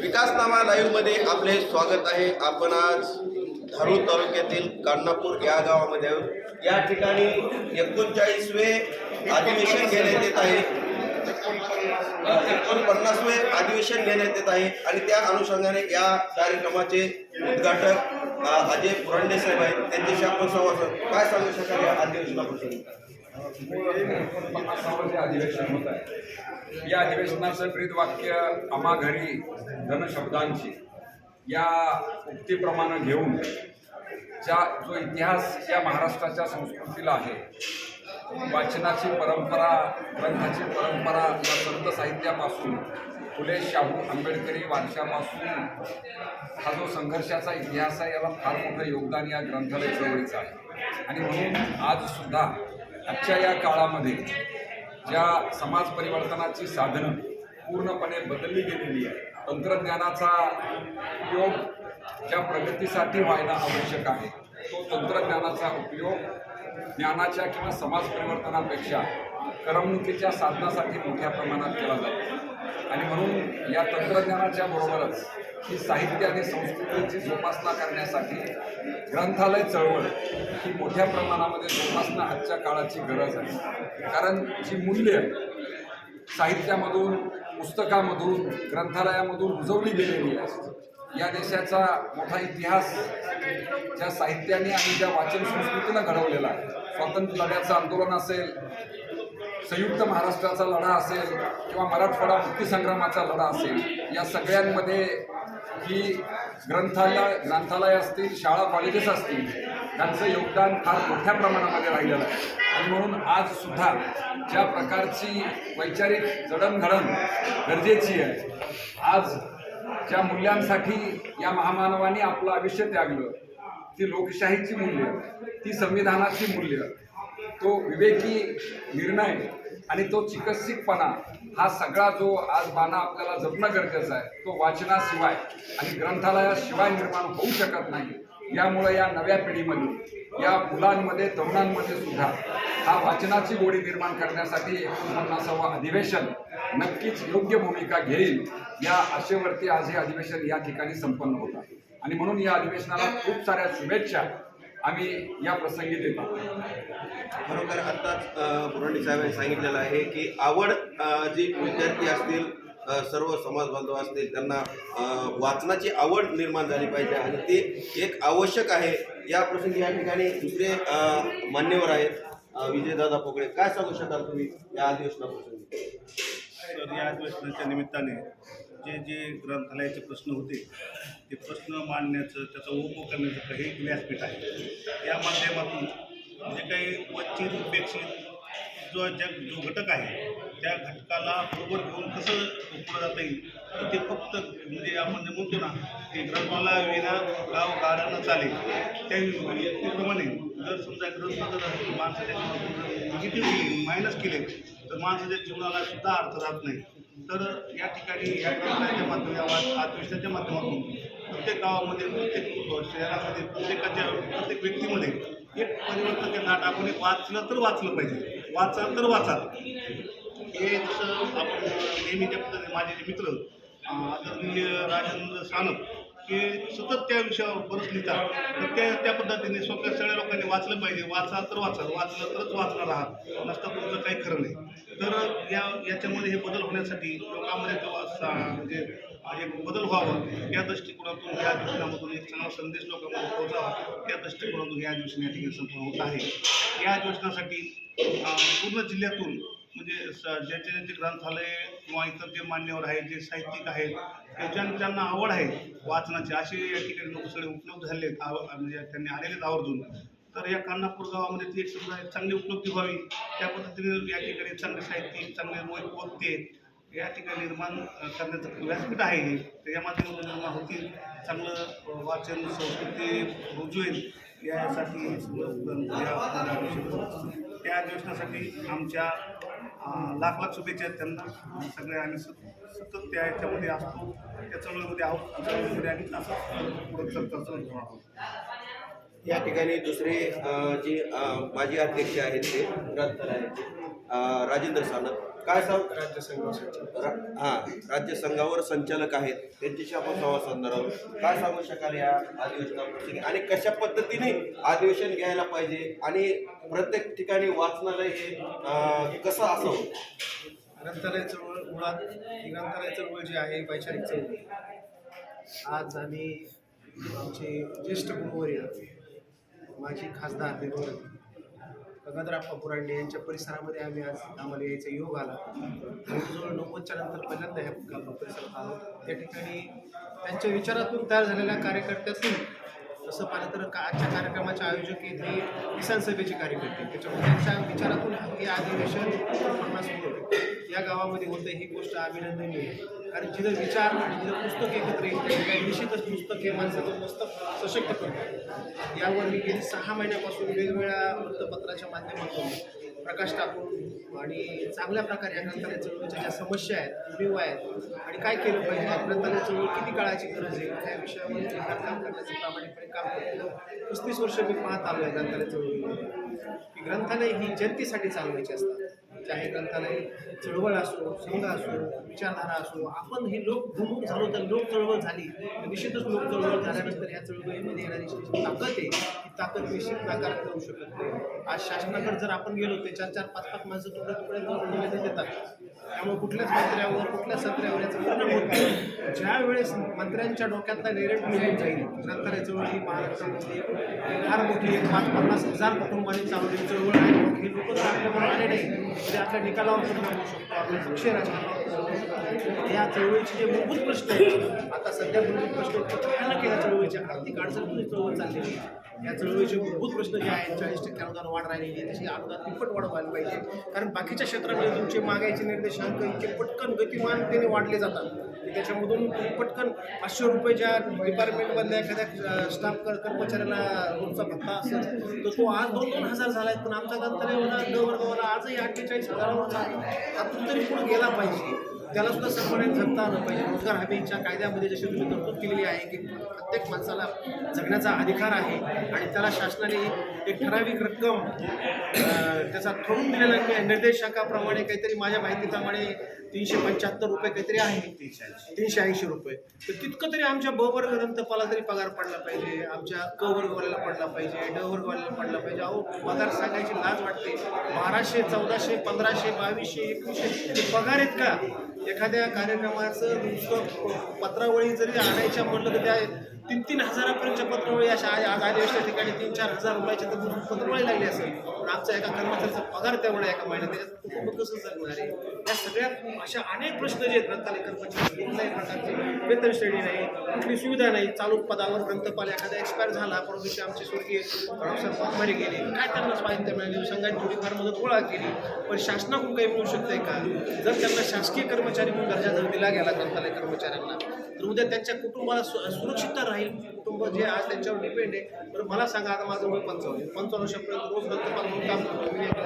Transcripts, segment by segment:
विकासनामा लाईव्हमध्ये आपले स्वागत आहे. आपण आज धारूर तालुक्यातील कान्नापूर या गावामध्ये आहोत. या ठिकाणी एकोणचाळीसवे अधिवेशन घेण्यात येत आहे. एकोणपन्नासवे अधिवेशन घेण्यात येत आहे. आणि त्या अनुषंगाने या कार्यक्रमाचे उद्घाटक अजय पुरांडे साहेब आहेत. त्यांच्याशी आपण संवाद काय सांगू शकाल या अधिवेशनाबद्दल? जे अधिवेशन होत आहे. या अधिवेशनाचं ब्रीद वाक्य आम्हा घरी धनशब्दांची. या उक्तीप्रमाणे घेऊन ज्या जो इतिहास या महाराष्ट्राच्या संस्कृतीला आहे वाचनाची परंपरा ग्रंथाची परंपरा या संत साहित्यापासून फुले शाहू आंबेडकरी वारशापासून हा जो संघर्षाचा इतिहास आहे याला फार मोठं योगदान या ग्रंथालय चळवळीचं आहे. आणि म्हणून आजसुद्धा आजच्या या काळामध्ये ज्या समाज परिवर्तनाची साधनं पूर्णपणे बदलली गेलेली आहे तंत्रज्ञानाचा उपयोग ज्या प्रगतीसाठी व्हायला आवश्यक आहे तो तंत्रज्ञानाचा उपयोग ज्ञानाच्या किंवा समाज परिवर्तनापेक्षा करमणुकीच्या साधनासाठी मोठ्या प्रमाणात केला जातो. आणि म्हणून या तंत्रज्ञानाच्या बरोबरच ही साहित्य आणि संस्कृतीची जोपासना करण्यासाठी ग्रंथालय चळवळ ही मोठ्या प्रमाणामध्ये जोपासणं आजच्या काळाची गरज आहे. कारण जी मूल्य साहित्यामधून पुस्तकामधून ग्रंथालयामधून रुजवली गेलेली आहे या देशाचा मोठा इतिहास ज्या साहित्याने आणि ज्या वाचन संस्कृतीनं घडवलेला आहे. स्वातंत्र्य लढ्याचं आंदोलन असेल संयुक्त महाराष्ट्राचा लढा असेल किंवा मराठवाडा मुक्तीसंग्रामाचा लढा असेल या सगळ्यांमध्ये ही ग्रंथालय ग्रंथालय असतील शाळा कॉलेजेस असतील त्यांचं योगदान फार मोठ्या प्रमाणामध्ये राहिलेलं आहे. आणि म्हणून आज सुद्धा ज्या प्रकारची वैचारिक जडणघडण गरजेची आहे आज ज्या मूल्यांसाठी या महामानवाने आपलं आयुष्य त्यागलं ती लोकशाहीची मूल्य ती संविधानाची मूल्य तो विवेकी निर्णय आणि तो चिकित्सिकपणा हा सगळा जो आज बाणा आपल्याला जपणं गरजेचं आहे तो वाचनाशिवाय आणि ग्रंथालयाशिवाय निर्माण होऊ शकत नाही. यामुळे या नव्या पिढीमध्ये या मुलांमध्ये तरुणांमध्ये सुद्धा हा वाचनाची गोडी निर्माण करण्यासाठी एकोणपन्नासावं अधिवेशन नक्कीच योग्य भूमिका घेईल या आशेवरती आज हे अधिवेशन या ठिकाणी संपन्न होत. आहे आणि म्हणून या अधिवेशनाला खूप साऱ्या शुभेच्छा आम्ही या प्रसंगी देतो खरोखर आत्ताच अ, पुराणी साहेबांनी सांगितलेलं आहे की आवड जी विद्यार्थी असतील सर्व समाज बांधव असतील त्यांना वाचनाची आवड निर्माण झाली पाहिजे आणि ते एक आवश्यक आहे. या प्रसंगी या ठिकाणी दुसरे मान्यवर आहेत विजयदादा पोकळे. काय सांगू शकाल तुम्ही या अधिवेशनाप्रसंगी तर या अधिवेशनाच्या निमित्ताने जे जे ग्रंथालयाचे प्रश्न होते ते प्रश्न मांडण्याचं त्याचा उपभोग करण्याचं हे व्यासपीठ आहे. या माध्यमातून जे काही वंचित उपेक्षित जो जग जो घटक आहे त्या घटकाला बरोबर घेऊन कसं पुढं जाता येईल तर ते फक्त म्हणजे आपण जे म्हणतो ना की ग्रंथाला विना गाव गाडं चालेल त्या व्यक्तीप्रमाणे जर समजा ग्रंथ जर माणसाच्या निगेटिव्ह मायनस केले तर माणसाच्या जीवनाला सुद्धा अर्थ राहत नाही. तर या ठिकाणी या ग्रंथाच्या माध्यमात या माध्यमातून प्रत्येक गावामध्ये प्रत्येक शहरामध्ये प्रत्येकाच्या प्रत्येक व्यक्तीमध्ये एक परिवर्तन नाट आपण वाचलं तर वाचलं पाहिजे. वाचाल तर वाचाल. हे जसं आपण नेहमीच्या पद्धतीने माझे जे मित्र आदरणीय राजेंद्र सानप की सतत त्या विषयावर बरंच लिहितात तर त्या त्या पद्धतीने स्वतः सगळ्या लोकांनी वाचलं पाहिजे. वाचाल तर वाचाल वाचलं तरच वाचणार आहात. नसता तुमचं काही खरं नाही. तर या याच्यामध्ये हे बदल होण्यासाठी लोकांमध्ये तो म्हणजे एक बदल व्हावा. या दृष्टिकोनातून या अधिवेशनामधून एक चांगला संदेश लोकांमध्ये पोहोचावा. त्या दृष्टिकोनातून हे अधिवेशन या ठिकाणी संपूर्ण होत आहे. या अधिवेशनासाठी पूर्ण जिल्ह्यातून म्हणजे स- ज्याचे ग्रंथालय किंवा इतर जे मान्यवर आहेत जे साहित्यिक आहेत ते ज्यां- ज्यांना आवड आहे वाचनाची असे या ठिकाणी लोक सगळे उपलब्ध झाले आहेत आव- म्हणजे त्यांनी आलेले आहेत आवर्जून. तर या कान्हापूर गावामध्ये ती एक समजा एक चांगली उपलब्धी व्हावी त्या पद्धतीने या ठिकाणी चांगले साहित्यिक चांगले रोहित बोलते या ठिकाणी निर्माण करण्याचं व्यासपीठ आहे हे. तर या माध्यमातून निर्माण होतील चांगलं वाचन संस्कृती रुजवेल यासाठी या- अधिवेशनासाठी आमच्या लाख लाख शुभेच्छा आहेत त्यांना. सगळे आम्ही सत- सतत त्या याच्यामध्ये असतो. त्या चळवळीमध्ये आहोत. चळवळीमध्ये आम्ही असं पुढे चलता आहोत. या ठिकाणी दुसरे जे माजी अध्यक्ष आहेत ते ग्रंथालयाचे. आहेत राजेंद्र सानप. काय सांग? राज्य संघ रा- हा राज्य संघावर संचालक आहेत. त्यांच्याशी आपण संवाद साधणार आहोत. काय सांगू शकाल या अधिवेशनाप्रसंगी आणि कशा पद्धतीने अधिवेशन घ्यायला पाहिजे? आणि प्रत्येक ठिकाणी वाचनालय हे कसं असावं? ग्रंथालय चळवळ मुळात ही ग्रंथालय चळवळ जी आहे वैचारिक चळवळ आज आम्ही आमचे ज्येष्ठ गुरुवर्य माजी खासदार निर्मल गगनराप्पा पुरांडे यांच्या परिसरामध्ये आम्ही आज आम्हाला यायचा योग आला. जवळजवळ नव्वदच्या नंतर पहिल्यांदा ह्या परिसरात आलो. त्या ठिकाणी त्यांच्या विचारातून तयार झालेल्या कार्यकर्त्यातून तसं पाहिलं तर का आजच्या कार्यक्रमाचे आयोजक हे किसान सभेचे कार्यकर्ते. त्याच्यामुळे त्यांच्या विचारातून हे अधिवेशन पन्नास या गावामध्ये होतं ही गोष्ट अभिनंदनीय. आहे कारण जिथं विचार आणि जिथं पुस्तक एकत्र येईल निश्चितच पुस्तक हे माणसाचं पुस्तक सशक्त करतं यावर मी गेली सहा महिन्यापासून वेगवेगळ्या वृत्तपत्राच्या माध्यमातून प्रकाश टाकून आणि चांगल्या प्रकारे या ग्रंथालय चळवळीच्या ज्या समस्या आहेत उभीव आहेत आणि काय केलं पाहिजे या ग्रंथालय चळवळ किती काळाची गरज आहे त्या विषयावर काम करण्याचं प्रामाणिकपणे काम केलं पस्तीस वर्ष मी पाहत आलो आहे ग्रंथालय चळवळीमध्ये. की ग्रंथालय ही जनतेसाठी चालवायची असतात. चाहे ग्रंथालय चळवळ असो संघ असो विचारधारा असो आपण हे लोक गुमूक झालो तर लोक चळवळ झाली. निश्चितच लोक चळवळ झाल्यानंतर या चळवळीमध्ये येणारी ताकद आहे ताकद निश्चित नाकारता करू शकत नाही. आज शासनाकडे जर आपण गेलो ते चार चार पाच पाच माणसं तुकडे तुकडे करून निवेदन देतात. त्यामुळे कुठल्याच मंत्र्यावर कुठल्या सत्र्यावर याचा परिणाम होत नाही. ज्यावेळेस मंत्र्यांच्या डोक्यातला नेरेट निघून जाईल ग्रंथालय चळवळ ही महाराष्ट्रामध्ये फार मोठी एक पाच पन्नास हजार कुटुंबांनी चालवलेली चळवळ आहे. हे लोक जर आपल्याकडे आले नाही. म्हणजे आपल्या निकालावर परिणाम होऊ शकतो. आपल्या पक्ष राजकारणावर या चळवळीचे जे मूलभूत प्रश्न आहेत आता सध्या मूलभूत प्रश्न आहेत, ते भयानक या चळवळीच्या आर्थिक अडचणीतून चळवळ चाललेली आहे. या चळवळीचे मूलभूत प्रश्न जे आहेत चाळीस टक्के अनुदान वाढ राहिलेली आहे त्याची अनुदान तिप्पट वाढ व्हायला पाहिजे. कारण बाकीच्या क्षेत्रामध्ये तुमचे मागायचे निर्देशांक इतके पटकन गतिमानतेने वाढले जातात त्याच्यामधून पटकन पाचशे रुपये ज्या डिपार्टमेंटमधल्या एखाद्या स्टाफ कर्मचाऱ्याला रोजचा भत्ता असेल तर तो आज दोन दोन हजार झाला आहे पण आमचा एवढा ड वर्गवाला आजही अठ्ठेचाळीस हजारावर चालू त्यातून तरी पुढे गेला पाहिजे. त्याला सुद्धा सन्मानित जगता आलं पाहिजे. रोजगार हमीच्या कायद्यामध्ये जशी तुम्ही तरतूद केलेली आहे की प्रत्येक माणसाला जगण्याचा अधिकार आहे आणि त्याला शासनाने एक ठराविक रक्कम त्याचा ठरवून दिलेला निर्देशांकाप्रमाणे काहीतरी माझ्या माहितीप्रमाणे तीनशे पंच्याहत्तर रुपये काहीतरी आहे. तीनशे ऐंशी रुपये. तर तितकं तरी आमच्या ब वर्ग ग्रंथपाला तरी पगार पडला पाहिजे. आमच्या क वर्गवाल्याला पडला पाहिजे ड वर्गवाल्याला पडला पाहिजे. अहो पगार सांगायची लाज वाटते. बाराशे चौदाशे पंधराशे बावीसशे एकवीसशे पगार आहेत का? एखाद्या कार्यक्रमाचं नुसतं पत्रावळी जरी आणायच्या म्हटलं तर त्या तीन तीन हजारापर्यंतच्या पत्रावळी अशा आज आदिवासीच्या ठिकाणी तीन चार हजार रुपयाच्या तर पत्रावळी लागली असेल. पण आमचा एका कर्मचाऱ्याचा पगार तेवढा एका महिन्यात त्याच्यात कुटुंब कसं जगणार आहे. या सगळ्यात अशा अनेक प्रश्न जे आहेत ग्रंथालय कर्मचारी कुठल्याही प्रकारची वेतन श्रेणी नाही कुठली सुविधा नाही चालू पदावर ग्रंथपाल एखादा एक्सपायर झाला परंतु दिवशी आमचे स्वर्गीय रावसाहेब वाघमारे गेले. काय त्यांना स्वायत्त मिळाली? संघाने थोडीफार मदत गोळा केली. पण शासनाकडून काही मिळू शकतंय का? जर त्यांना शासकीय कर्मचारी म्हणून दर्जा जर दिला गेला ग्रंथालय कर्मचाऱ्यांना तर उद्या त्यांच्या कुटुंबाला सुरक्षितता राहील. कुटुंब जे आज त्यांच्यावर डिपेंड आहे तर मला सांगा आता माझं वय पंचावन्न पंचावन्न वर्षापर्यंत रोज रक्तपात म्हणून काम करतो. मी एक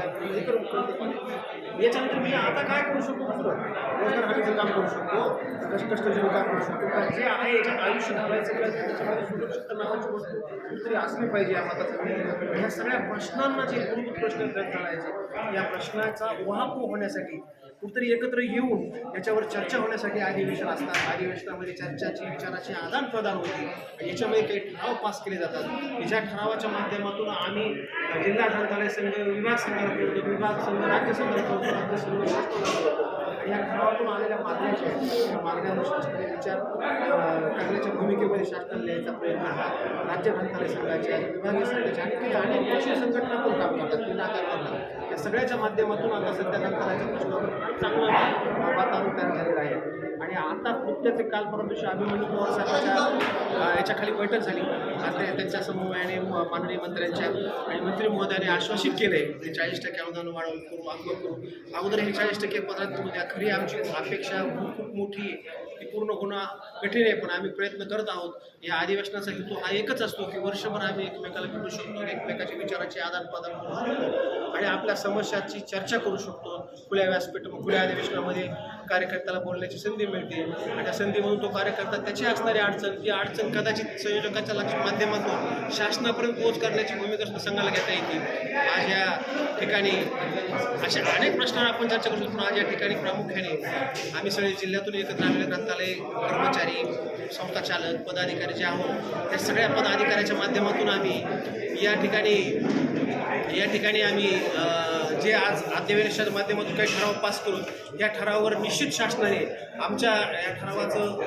याच्यानंतर मी आता काय करू शकतो दुसरं? रोजगार हमीचं काम करू शकतो. कष्ट कष्टाचे काम करू शकतो. जे आहे याच्यात आयुष्य घालायचं किंवा त्याच्यामध्ये सुरक्षितता नावाची वस्तू कुठेतरी असली पाहिजे या मताचा. ह्या सगळ्या प्रश्नांना जे मूलभूत प्रश्न करायचे या प्रश्नाचा उहापोह होण्यासाठी कुठेतरी एकत्र येऊन याच्यावर चर्चा होण्यासाठी अधिवेशन असतात अधिवेशनामध्ये चर्चाची विचाराची आदान प्रदान होते. याच्यामध्ये काही ठराव पास केले जातात. की ज्या ठरावाच्या माध्यमातून आम्ही जिल्हा ग्रंथालय संघ विभाग संघाला बोलतो विभाग संघ राज्य संघाला बोलतो राज्य संघ या ठरावातून आलेल्या मागण्या ज्या मागण्यावर शासनाने विचार करण्याच्या भूमिकेमध्ये शासनाने लिहायचा प्रयत्न हा राज्य ग्रंथालय संघाच्या विभागीय संघाच्या आणि काही अनेक पक्ष संघटना पण काम करतात. विनाकारांना या सगळ्याच्या माध्यमातून आता सध्या ग्रंथालयाच्या प्रश्नावर चांगलं वातावरण तयार झालेलं आहे. आणि आता नुकत्याच एक काल दिवशी अभिमन्यू पवार साहेबांच्या याच्याखाली बैठक झाली. त्यांच्या समन्वयाने माननीय मंत्र्यांच्या आणि मंत्री महोदयाने आश्वासित केले की चाळीस टक्के अनुदान वाढवून करू अगोदर करू. अगोदर हे चाळीस टक्के पदार्थ करू द्या. खरी आमची अपेक्षा खूप मोठी आहे. ती पूर्ण होणं कठीण आहे पण आम्ही प्रयत्न करत आहोत. या अधिवेशनाचा हेतू हा एकच असतो की वर्षभर आम्ही एकमेकाला भेटू शकतो एकमेकाच्या विचाराचे आदान प्रदान करू शकतो आणि आपल्या समस्याची चर्चा करू शकतो. खुल्या व्यासपीठ खुल्या अधिवेशनामध्ये. कार्यकर्त्याला बोलण्याची संधी मिळते. आणि त्या संधीमधून तो कार्यकर्ता त्याची असणारी अडचण ती अडचण कदाचित संयोजकाच्या लक्ष माध्यमातून शासनापर्यंत पोहोच करण्याची भूमिका सुद्धा संघाला घेता येते. आज या ठिकाणी अशा अनेक प्रश्नांवर आपण चर्चा करू शकतो आज या ठिकाणी प्रामुख्याने आम्ही सगळे जिल्ह्यातून एकत्र आलेले ग्रंथालय कर्मचारी संस्था चालक पदाधिकारी जे आहोत त्या सगळ्या पदाधिकाऱ्याच्या माध्यमातून आम्ही या ठिकाणी या ठिकाणी आम्ही जे आज अधिवेशनाच्या माध्यमातून काही ठराव पास करून या ठरावावर निश्चित शासनाने आमच्या या ठरावाचं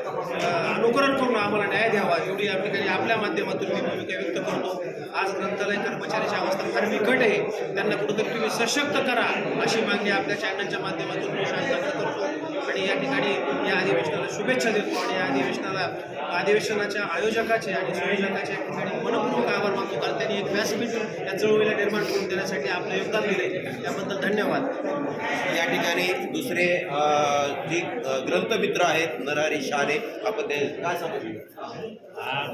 अनुकरण करून आम्हाला न्याय द्यावा एवढी या ठिकाणी आपल्या माध्यमातून मी भूमिका व्यक्त करतो. आज ग्रंथालय कर्मचाऱ्याची अवस्था फार बिकट आहे. त्यांना कुठंतरी तुम्ही सशक्त करा अशी मागणी आपल्या चॅनलच्या माध्यमातून मी शासनाकडे करतो. आणि या ठिकाणी या अधिवेशनाला शुभेच्छा देतो आणि या अधिवेशनाला अधिवेशनाच्या आयोजकाचे आणि संयोजकाचे या ठिकाणी मनपूर्वक आभार मानतो. कारण त्यांनी एक व्यासपीठ या चळवळीला निर्माण करून देण्यासाठी आपलं योगदान दिले त्याबद्दल धन्यवाद. या ठिकाणी दुसरे जे ग्रंथमित्र आहेत नरहरी शहाणे आपण ते काय सांगू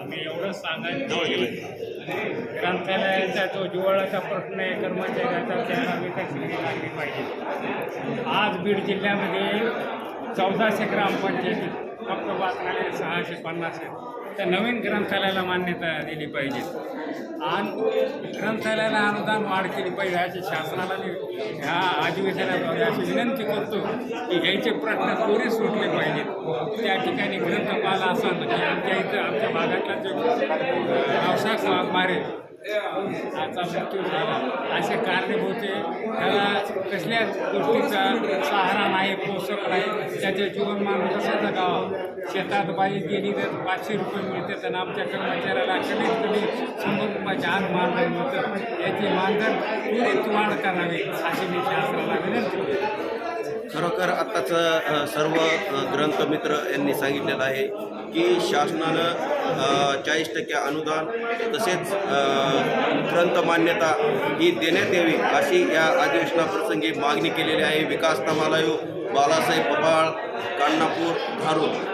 मी एवढंच सांगायचं ग्रंथालयाचा जो जिव्हाळ्याचा प्रश्न आहे कर्मचाऱ्याचा त्यांना विकसित लागली पाहिजे. आज बीड जिल्ह्यामध्ये चौदाशे ग्रामपंचायती फक्त वाचनालय सहाशे पन्नास आहेत त्या नवीन ग्रंथालयाला मान्यता दिली पाहिजे. आणि ग्रंथालयाला अनुदान वाढ केली पाहिजे अशी शासनाला मी ह्या अधिवेशनाद्वारे अशी विनंती करतो की ह्याचे प्रश्न त्वरित सुटले पाहिजेत. त्या ठिकाणी ग्रंथपाल असा की आमच्या इथं आमच्या भागातला जो रावसाहेब वाघमारे त्याचा मृत्यू झाला असे कारणीभूत आहे. त्याला कसल्याच गोष्टीचा सहारा नाही पोषक नाही त्याचे जीवनमान कसं जगावं शेतात बाई गेली तर पाचशे रुपये मिळते त्यांना आमच्या कर्मचाऱ्याला कमीत कमी शंभर रुपयाचे आज मानधन मिळतं. याची मानधन त्वरित वाढ करावी अशी मी शासनाला विनंती करतो. खरोखर आत्ताचं सर्व ग्रंथमित्र यांनी सांगितलेलं आहे की शासनानं चाळीस टक्के अनुदान तसेच ग्रंथ मान्यता ही देण्यात यावी अशी या अधिवेशनाप्रसंगी मागणी केलेली आहे. विकास तमालायू बालासाहेब पपाळ कान्नापूर धारूर.